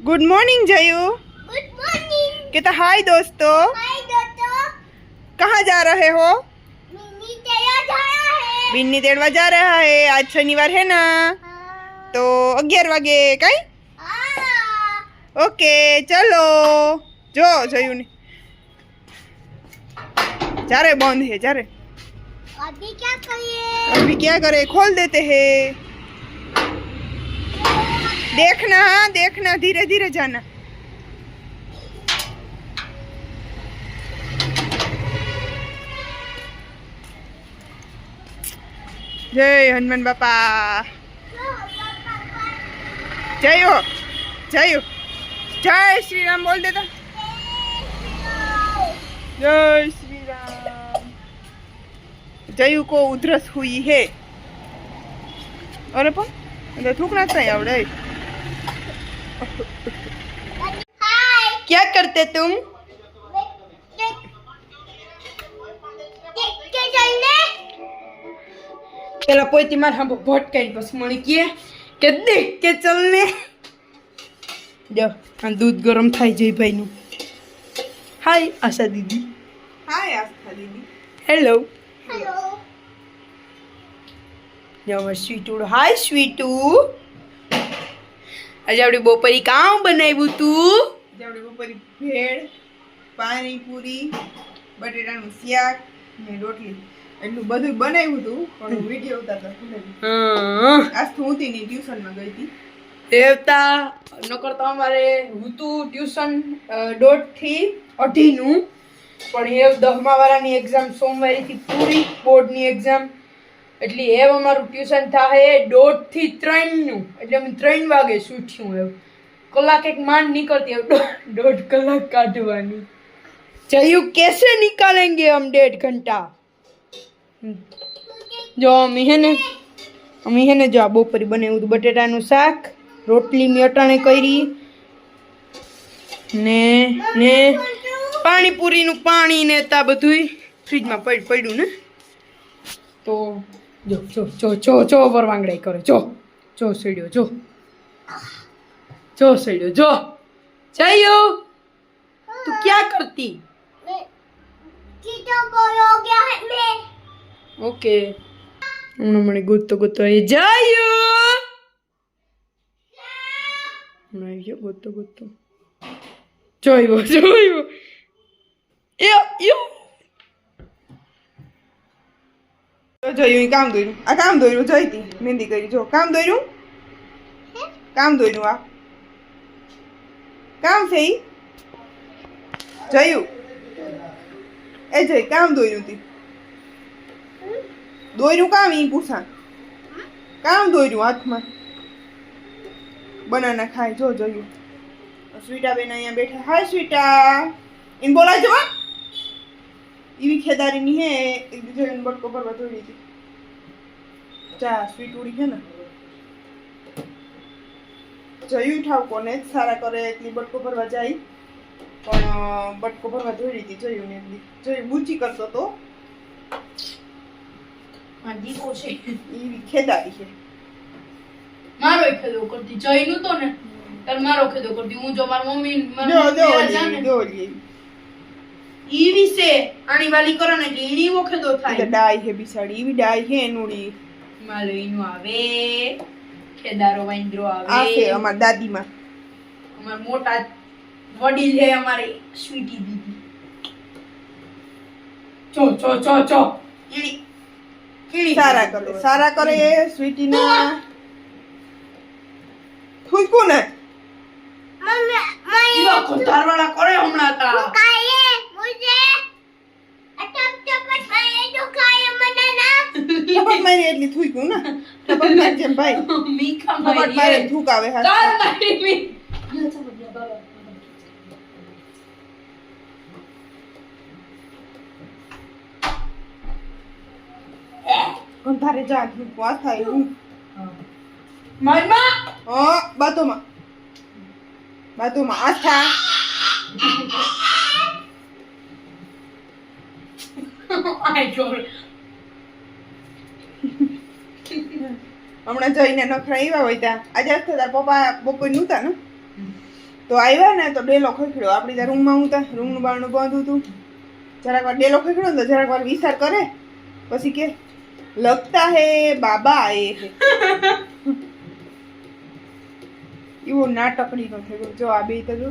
Good morning Jayu good morning कहता hi दोस्तों हाय दोस्तों कहाँ जा रहे हो मिनी तेरा जाया है बिन्नी तेड़वा जा रहा है आज शनिवार है ना तो અગિયાર વાગે કઈ हाँ ઓકે ચલો જો જયું ને જારે બંધ है જારે अभी क्या करिए अभी क्या करे खोल देते हैं देखना हाँ देखना, धीरे धीरे जाना। जय हनुमान बापा। जय हो जय हो। जय श्री राम बोल देता तो। जय श्री राम जय को उधरस हुई है। और अपन थूकना चाहिए, आवड़े। क्या करते तुम के चलने પેલા પોઈતી માર હા ભટકાઈ બસ મને કે કે દેખ કે ચલને જો આ દૂધ ગરમ થાય જય ભાઈનું હાય આશા દીદી હાય આસ્થા દીદી હેલો हेलो જો અમાર સ્વીટુડ હાય સ્વીટુ આજે આપણે બપોરી કામ બનાવ્યું તું? આજે આપણે બપોરી ભેળ પાણીપુરી બટેટાનું શાક ને રોટલી. એટલું બધું બનાવ્યું હતું પણ વીડિયો ઉતારતા ભૂલાઈ આજ તો હું ની ટ્યુશનમાં ગઈ હતી. દેવતા નકર તો અમારે હું તું ટ્યુશન દોઢથી અઢીનું પણ એ દસમા વાળાની એક્ઝામ સોમવારેથી પૂરી બોર્ડની એક્ઝામ એટલે એમ અમારું ટ્યુશન થાય દોઢથી ત્રણનું. એટલે અમે ત્રણ વાગે છૂટ્યું એવું કલાક એક માંડ નીકળતી એવું દોઢ કલાક કાઢવાની. જયું કેસે નીકાળેંગે હમ ડેઢ ઘંટા? જો અમે હે ને, અમે હે ને જો આ બપોરે બનાવ્યું હતું બટેટાનું શાક, રોટલી મેં અટાણે કરી, ને ને પાણીપુરીનું પાણી ને તા બધુંય ફ્રીજમાં પડ્યું ને. તો જો જો જો જો જો ઉપર વાંગડાઈ કરો જો જો સીડ્યો જો. જો સીડ્યો જો. જયો. તું ક્યાં કરતી? ઓકે. હમણાં મને ગોતતો ગોતતો એ જયો. હમણાં આવી ગયો ગોતતો. ગોતતો જોયો જોયો જોયું કામ દોર્યું? આ કામ દોર્યું જોઈતી મહેંદી કરી જો. કામ દોર્યું? કામ દોર્યું આ. કામ છે ઈ? જોયું? એ જઈ કામ દોર્યું તી. દોર્યું કામ ઈ પૂછા કામ દોર્યું હાથમાં? બનાના ખાય જો જોયું. સ્વીટા બેન અહીંયા બેઠા. હાય સ્વીટા. ઇન બોલા જવા એવી ખેદારીની હે એક બીજો બટકો ભરવા દોડી હતી ચા સ્વીટ ઉડી છે ને. જયું ઠાવ કોને જ સારા કરે એટલી બટકો ભરવા જાય. પણ બટકો ભરવા જોઈ હતી જયું ને એટલી જયું બુચી કરતો તો? દીકો છે. એવી ખેદારી છે. મારો ખેદો કરતી જઈનું તો ને. તાર મારો ખેદો કરતી હું જો મારી મમ્મી જો જો જા. ઈ વિશે આણી વાલી કરો ને એટલે ઈની વખેદો થાય. ડાય હે બિસાડી ઈવી ડાય હે એનુડી. માલો ઈનો આવે ખેદારો વાંદરો આવે. આ છે અમાર દાદીમાં. અમાર મોટા વડીલ હે અમારે સ્વીટી દીદી. ચો ચો ચો ચો ઈની સારા કરે સારા કરે સ્વીટીના. થૂંકું ને મમ્મી મમ્મી કો તારવાળા થપટ મારી એટલી ગયું ને. થપટ મારી જેમ ભાઈ. મીખા થપટ મારે થૂક આવે હા તાર મારી મી અંધારે જા થૂકવું આ થાય હું મામા! હ બાતોમાં. બાતોમાં. જોર. હમણાં જઈને નખરા આવ્યા હોય ત્યાં. આજે જ તાર પપ્પા બપોર નહોતા ને? તો આવ્યા ને તો ડેલો ખખડ્યો. આપણી ત્યાં રૂમમાં હું ત્યાં રૂમનું બારણું બંધ હતું. જરાક વાર ડેલો ખખડ્યો ને તો જરાક વાર વિચાર કરે. પછી કે લગતા હે બાબા એ એવો નાટકડી નો થયો. જો આ બે તો જો.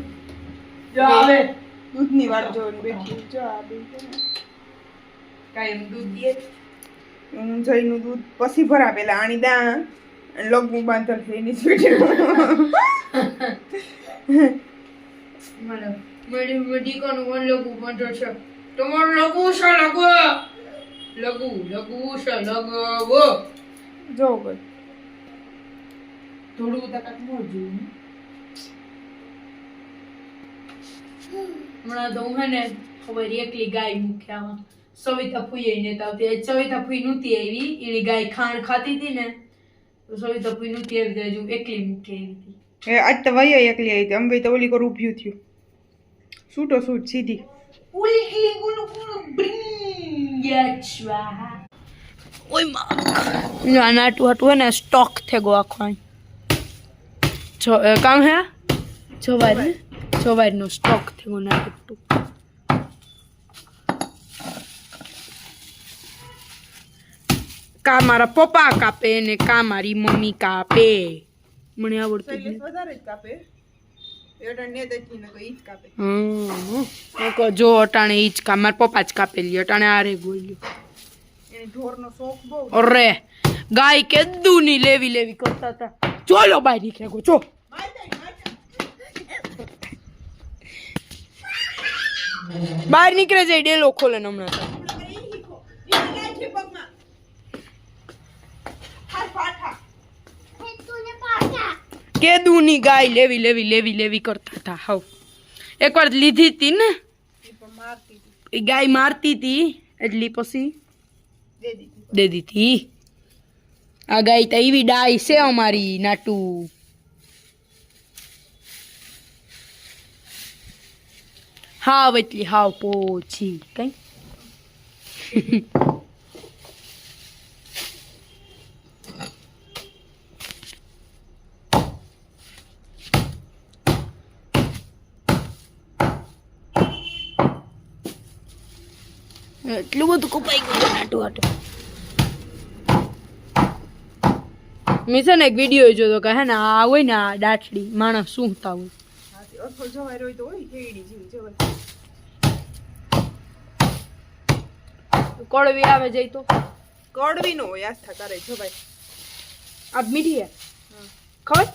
દૂધની વાત જોઈને બેઠી. જો આ બે કાંઈ એમ દૂધ દે. જઈનું દૂધ પછી ભરા પેલા આણી દા લગવું બાંધલ છે એની સ્પીડ મને મેડી મેડી કોનું કોણ લગુ બંધો છે. તમારું લગુ છે લગુ લગુ લગુ છે લગવો જો ભાઈ થોડું તો મોજું હમણાં તો હું હે ને ખબર એકલી ગાય મૂક્યામાં સવિતા ફૂઈ ને તો આવતી આજ સવિતા ફૂઈ નહોતી આવી એની ગાય ખાણ ખાતી હતી ને તો સવિતા ફૂઈ નહોતી આવી જાય એકલી મૂકી આવી હતી એ આજ તો વૈયા એકલી આવી હતી અંબે તો ઓલી કર ઊભ્યું થયું છૂટો છૂટ સીધી ઓલી એલી ગુલુ ગુલુ બ્રિંગ યચ્વા ઓયમાં ના નાટુ હાટુ હે ને સ્ટોક થઈ ગયો આખો અહીં જો એ કામ હે જવાર હે સ્ટોક થઈ ગયો નાટુ કા મારા પપ્પા કાપે ને કા મારી મમ્મી કાપે. મને આવડતું જ વધારે જ કાપે. જ કાપે. હમ. જો અટાણે ઈ જ કા મારા પપ્પા જ કાપેલી અટાણે આરે અરે ગાય કેદુ ની લેવી લેવી કરતા હતા. ચોલો બાય નીકળે ગો ચો બહાર નીકળે જાય ડેલો ખોલે હમણાં તો. તુને પાછા કેદું ની ગાય લેવી લેવી લેવી લેવી કરતા હતા. હાવ એકવાર લીધી હતી ને? એ ગાય મારતી હતી. એટલી પછી દે દીધી. આ ગાય તો એવી ડાય છે અમારી નાટુ. હાવ એટલી હાવ પોછી કઈ? એટલું બધું કપાઈ ગયું આટું આટું મેં છે ને એક વીડિયો જોયો કે હે ને આ હોય ને આ દાઠડી માણસ શું થતા હોય. કડવી આવે જઈ તો. કડવી નો હોય આસ્થા કરે જવાય. આ મીઠી હે. ખબર?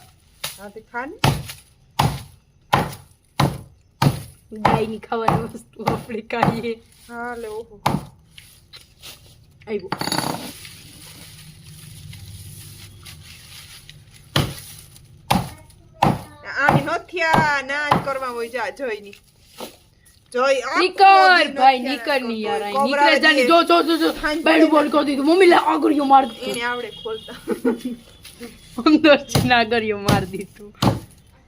હા તે ખા ને ગાયની ખાવાની વસ્તુ આપણે ખાઈએ. હા લે ઓહો. આવ્યું આની નથિયા ના જ કરવા હોય જા જોઈ ની જોઈ આખો નીકળ ભાઈ નીકળની યાર કોઈ અહીં. નીકળે કોબરા જાની જો જો જો જો બેડ બોલ કરી દીધું. મમ્મી લે આગળિયો માર દીધું. એને આવડે ખોલતા. અંદર છે માર દીધું.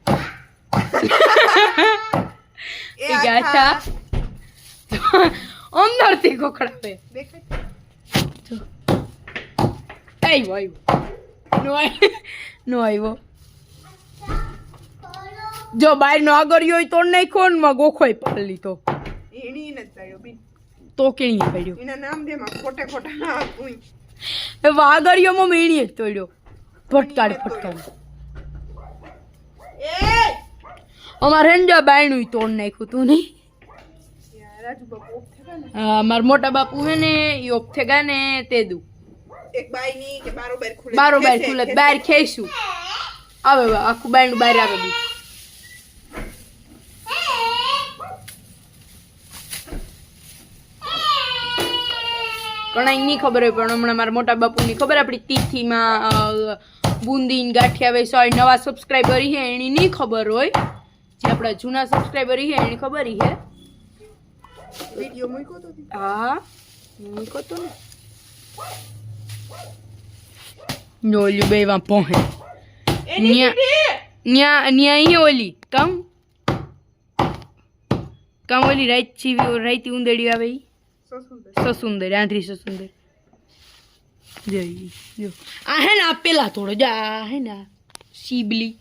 એ એ ગાછા અંદરથી કોકડાવે દેખાય. આવ્યો આવ્યો નો નો આવ્યો જો બાય નો આગળિયો હોય તો નાખ્યો ને માં ગોખોય પાડી લીધો એની ન જ પાડ્યો બી તો કેણી પડ્યો. એના નામ દે માં ખોટે ખોટા. ના કુઈ એ વાગડિયોમાં મેણી જ તોડ્યો. ફટકાડ ફટકાડ એ અમારે રંજા બાયણું તોડ નાખ્યું તું નહીં? મારા મોટા બાપુ હે ને એ ઓફ ગયા ને તે દુ બારો બારોબાર ખુલે બાર ખેસું આવે આખું બાયણું બહાર આવે બી ઘણા નહીં ખબર હોય પણ હમણાં મારા મોટા બાપુની ખબર આપણી તિથિમાં અ, બુંદી ને ગાંઠિયા વેચાય નવા સબસ્ક્રાઈબર છે એની નહીં ખબર હોય. જે આપણા જૂના સબસ્ક્રાઈબર છે એને ખબર છે? વિડિયો મૂક્યો તો. હા. હું તો ને. નોલ્યું બે વાં પોહે. ન્યા- ન્યા ન્યા ઓલી કમ? કામ ઓલી રાત ચીવી રાતી ઉંદડી આવે ઈ? સો સસુંદર આંધરી સસુંદર. જો જો. આ હે ને આ પેલા થોડો જા હે ને આ શીબલી.